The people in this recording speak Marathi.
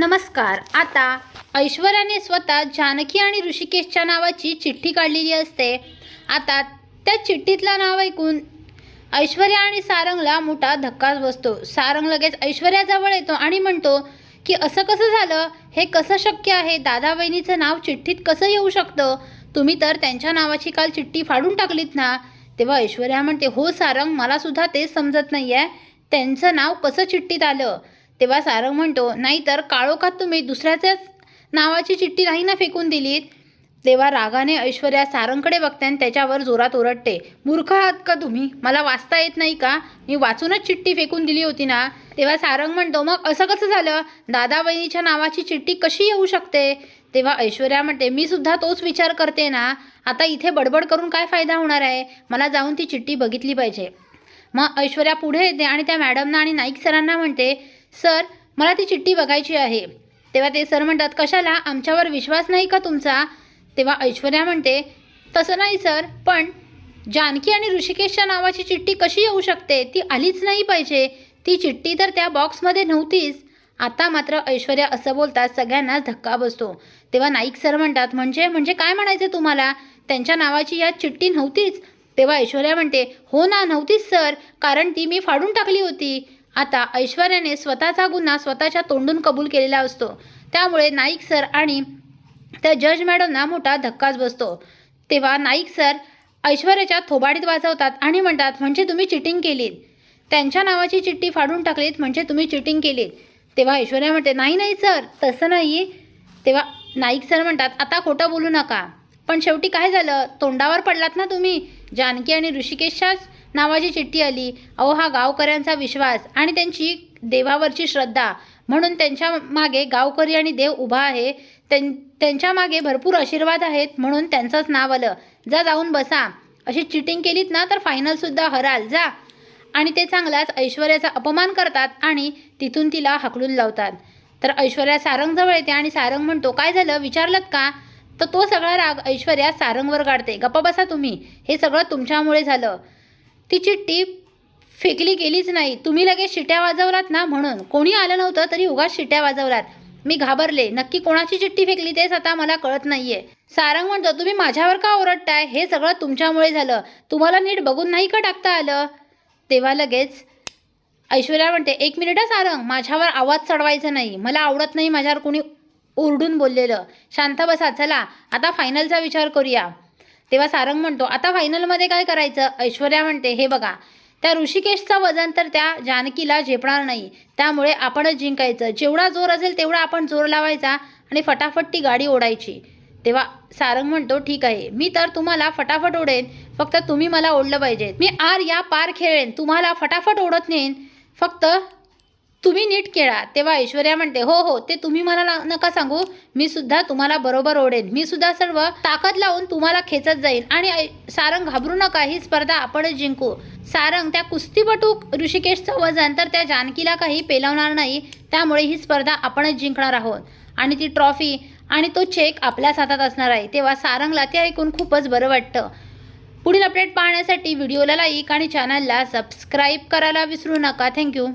नमस्कार. आता ऐश्वर्याने स्वतः जानकी आणि ऋषिकेशच्या नावाची चिठ्ठी काढलेली असते. आता त्या चिठ्ठीतलं नाव ऐकून ऐश्वर्या आणि सारंगला मोठा धक्काच बसतो. सारंग लगेच ऐश्वर्याजवळ येतो आणि म्हणतो की असं कसं झालं? हे कसं शक्य आहे? दादा बहिणीचं नाव चिठ्ठीत कसं येऊ शकतं? तुम्ही तर त्यांच्या नावाची काल चिठ्ठी फाडून टाकलीत ना? तेव्हा ऐश्वर्या म्हणते हो सारंग मला सुद्धा तेच समजत नाही आहे त्यांचं नाव कसं चिठ्ठीत आलं? तेव्हा सारंग म्हणतो नाही तर काळोखात तुम्ही दुसऱ्याच्याच नावाची चिठ्ठी नाही ना फेकून दिलीत? तेव्हा रागाने ऐश्वर्या सारंगकडे बघते आणि त्याच्यावर जोरात ओरडते मूर्ख आहात का तुम्ही? मला वाचता येत नाही का? मी वाचूनच चिठ्ठी फेकून दिली होती ना? तेव्हा सारंग म्हणतो मग असं कसं झालं? दादा बहिणीच्या नावाची चिठ्ठी कशी येऊ शकते? तेव्हा ऐश्वर्या म्हणते मी सुद्धा तोच विचार करते ना. आता इथे बडबड करून काय फायदा होणार आहे? मला जाऊन ती चिठ्ठी बघितली पाहिजे. मग ऐश्वर्या पुढे येते आणि त्या मॅडमना आणि नाईक सरांना म्हणते सर मला ती चिठ्ठी बघायची आहे. तेव्हा ते सर म्हणतात कशाला? आमच्यावर विश्वास नाही का तुमचा? तेव्हा ऐश्वर्या म्हणते तसं नाही सर पण जानकी आणि ऋषिकेशच्या नावाची चिठ्ठी कशी येऊ शकते? ती आलीच नाही पाहिजे. ती चिठ्ठी तर त्या बॉक्समध्ये नव्हतीच. आता मात्र ऐश्वर्या असं बोलतात सगळ्यांनाच धक्का बसतो. तेव्हा नाईक सर म्हणतात म्हणजे म्हणजे काय म्हणायचं तुम्हाला? त्यांच्या नावाची यात चिठ्ठी नव्हतीच. तेव्हा ऐश्वर्या म्हणते हो ना नव्हतीच सर कारण ती मी फाडून टाकली होती. आता ऐश्वर्याने स्वतःचा गुन्हा स्वतःच्या तोंडून कबूल केलेला असतो. त्यामुळे नाईक सर आणि त्या जज मॅडमना मोठा धक्काच बसतो. तेव्हा नाईक सर ऐश्वर्याच्या थोबाडीत वाजवतात आणि म्हणतात म्हणजे तुम्ही चिटिंग केलीत? त्यांच्या नावाची चिठ्ठी फाडून टाकलीत म्हणजे तुम्ही चिटिंग केलीत? तेव्हा ऐश्वर्या म्हणते नाही नाही सर तसं नाही. तेव्हा नाईक सर म्हणतात आता खोटं बोलू नका. पण शेवटी काय झालं? तोंडावर पडलात ना तुम्ही जानकी आणि ऋषिकेशच्याच नावाची चिठ्ठी आली. अहो हा गावकऱ्यांचा विश्वास आणि त्यांची देवावरची श्रद्धा. म्हणून त्यांच्या मागे गावकरी आणि देव उभा आहे. त्यां त्यांच्या मागे भरपूर आशीर्वाद आहेत म्हणून त्यांचंच नाव आलं. जा जाऊन बसा. अशी चिटिंग केलीत ना तर फायनलसुद्धा हराल. जा. आणि ते चांगलाच ऐश्वर्याचा अपमान करतात आणि तिथून तिला हकलून लावतात. तर ऐश्वर्या सारंगजवळ येते आणि सारंग म्हणतो काय झालं? विचारलं का? तर तो सगळा राग ऐश्वर्या सारंगवर काढते गप्पा बसा तुम्ही. हे सगळं तुमच्यामुळे झालं. ती चिठ्ठी फेकली गेलीच नाही. तुम्ही लगेच शिट्या वाजवलात ना म्हणून. कोणी आलं नव्हतं तरी उगाच शिट्या वाजवलात. मी घाबरले. नक्की कोणाची चिठ्ठी फेकली तेच आता मला कळत नाहीये. सारंग म्हणतो तुम्ही माझ्यावर का ओरडताय? हे सगळं तुमच्यामुळे झालं. तुम्हाला नीट बघून नाही का टाकता आलं? तेव्हा लगेच ऐश्वर्या म्हणते एक मिनिट सारंग. माझ्यावर आवाज चढवायचा नाही. मला आवडत नाही माझ्यावर कोणी ओरडून बोललेलं. शांत बसा. चला. आता फायनलचा विचार करूया. तेव्हा सारंग म्हणतो आता फायनलमध्ये काय करायचं? ऐश्वर्या म्हणते हे बघा त्या ऋषिकेशचं वजन तर त्या जानकीला झेपणार नाही. त्यामुळे आपणच जिंकायचं. जेवढा जोर असेल तेवढा आपण जोर लावायचा आणि फटाफट ती गाडी ओढायची. तेव्हा सारंग म्हणतो ठीक आहे मी तर तुम्हाला फटाफट ओढेन. फक्त तुम्ही मला ओढलं पाहिजे. मी आर या पार खेळेन. तुम्हाला फटाफट ओढत नेन फक्त तुम्ही नीट केळा. तेव्हा ऐश्वर्या म्हणते हो हो ते तुम्ही मला नका सांगू. मी सुद्धा तुम्हाला बरोबर ओढेन. मी सुद्धा सर्व ताकद लावून तुम्हाला खेचत जाईल आणि सारंग घाबरू नका. ही स्पर्धा आपणच जिंकू. सारंग त्या कुस्तीपटू ऋषिकेशचं वजन तर त्या जानकीला काही पेलवणार नाही. त्यामुळे ही स्पर्धा आपणच जिंकणार आहोत. आणि ती ट्रॉफी आणि तो चेक आपल्याच हातात असणार आहे. तेव्हा सारंगला ते ऐकून खूपच बरं वाटतं. पुढील अपडेट पाहण्यासाठी व्हिडिओला लाईक आणि चॅनलला सबस्क्राईब करायला विसरू नका. थँक्यू.